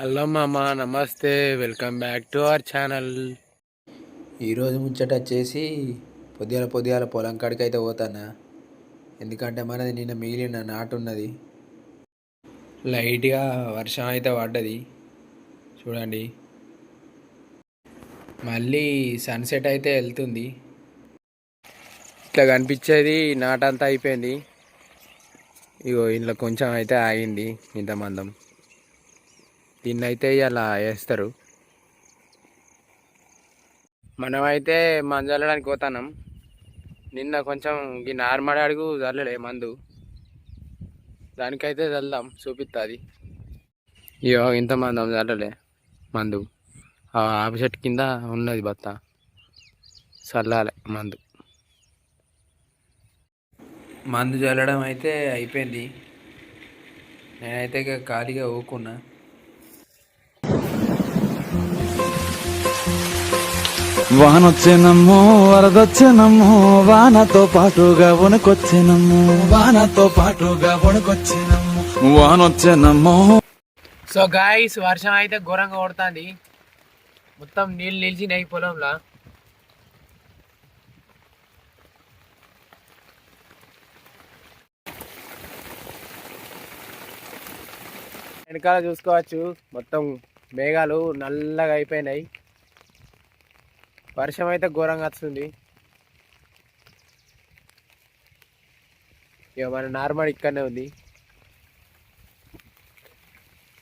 Hello మామ నమస్తే. Welcome back to our channel. ఈరోజు ముచ్చట వచ్చేసి పొద్దుగాల పొద్దుగాల పొలం కాడికి అయితే పోతానా? ఎందుకంటే మనది నిన్న మిగిలిన నాటు ఉన్నది. లైట్గా వర్షం అయితే పడ్డది. చూడండి. మళ్ళీ సన్సెట్ అయితే వెళ్తుంది. ఇట్లా కనిపించేది నాటంతా అయిపోయింది. ఇగో ఇంట్లో కొంచెం అయితే ఆగింది ఇంత మందం. దీన్ని అయితే ఇలా వేస్తారు. మనమైతే మందు చల్లడానికి పోతాం నిన్న కొంచెం ఈ నార్మల్ అడుగు చల్లలే మందు. దానికైతే చల్దాం చూపిస్తుంది ఇయో ఇంత మందం చల్లలే మందు. ఆ ఆప కింద ఉన్నది బత్త. చల్లాలి మందు. మందు చల్లడం అయితే అయిపోయింది. నేనైతే ఇక ఖాళీగా ఊకున్నా. వానొచ్చేనమ్మో వరదొచ్చేనమ్మో వానతో పాటుగా వణుకొచ్చేనమ్మో. వానతో పాటుగా వణుకొచ్చేనమ్మో. వానొచ్చేనమ్మో. సో గాయస్ వర్షం అయితే ఘోరంగా కొడుతుంది. మొత్తం నీళ్ళు నిలిచినాయి పొలంలో. వెనకాల చూసుకోవచ్చు మొత్తం మేఘాలు నల్లగా అయిపోయినాయి. వర్షం అయితే ఘోరంగా వస్తుంది. ఇక మన నార్మల్ ఇక్కడనే ఉంది.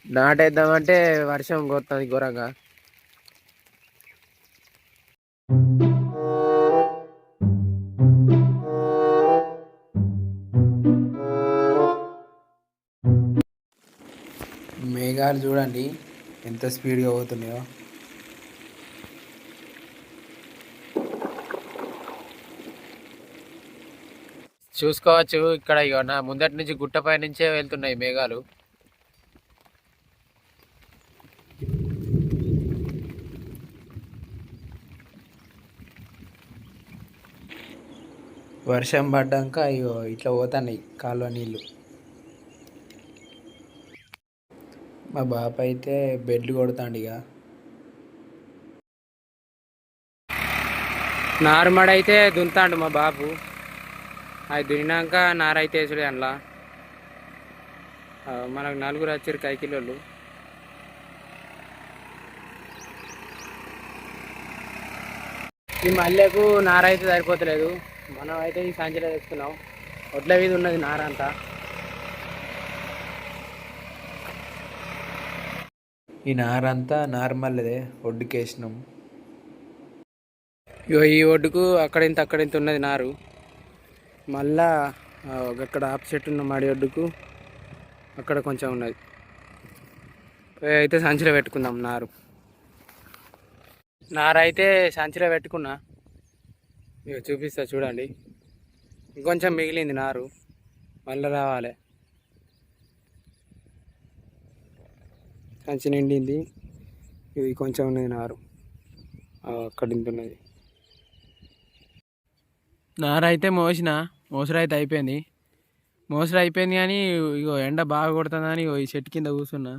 నాటేద్దామంటే వర్షం కొడుతుంది ఘోరంగా. మేఘాలు చూడండి ఎంత స్పీడ్గా పోతున్నాయో. చూసుకోవచ్చు. ఇక్కడ ఇక నా ముందటి నుంచి గుట్టపై నుంచే వెళ్తున్నాయి మేఘాలు. వర్షం పడ్డాక అయ్యో ఇట్లా పోతున్నాయి కాలువ నీళ్ళు మా బాప అయితే బెడ్లు కొడతాండు ఇక నారుమడ అయితే దున్తాడు మా బాబు. అది దున్నాక నారైతే వేసుడు అందులో మనకు నలుగురు వచ్చారు కైకిలోళ్ళు. ఈ మల్లెకు నార అయితే సరిపోతలేదు. మనం అయితే ఈ సంచిలో తెచ్చుకున్నాం. ఒడ్ల మీద ఉన్నది నార అంతా. ఈ నారంతా నార్మల్దే ఒడ్డుకేసినాం. ఇగో ఈ ఒడ్డుకు అక్కడింత అక్కడింత ఉన్నది నారు. మళ్ళా అక్కడ ఆపోజిట్ ఉన్న మాడి ఒడ్డుకు అక్కడ కొంచెం ఉన్నది. అయితే సంచిలో పెట్టుకుందాం నారు. నారు అయితే సంచిలో పెట్టుకున్నా. ఇక చూపిస్తా చూడండి. ఇంకొంచెం మిగిలింది నారు. మళ్ళీ రావాలి. సంచి నిండింది. ఇది కొంచెం ఉన్నది నారు. అక్కడ ఉన్నది. నారైతే అయితే మోసిన. మోసరు అయితే అయిపోయింది మోసరు అయిపోయింది కానీ ఇగో ఎండ బాగా కొడుతుందని ఇగో ఈ చెట్టు కింద కూర్చున్నా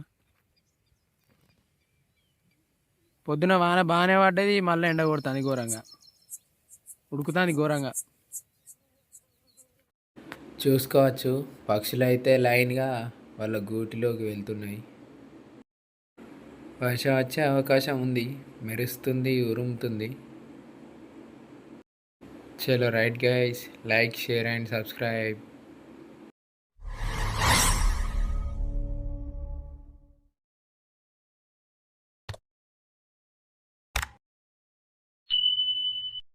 పొద్దున వాన బాగానే పడ్డది మళ్ళీ ఎండ కొడుతుంది ఘోరంగా. ఉడుకుతుంది ఘోరంగా. చూసుకోవచ్చు పక్షులు అయితే లైన్గా వాళ్ళ గూటిలోకి వెళ్తున్నాయి. వర్షం వచ్చే అవకాశం ఉంది. మెరుస్తుంది ఉరుముతుంది. चलो right guys like share and subscribe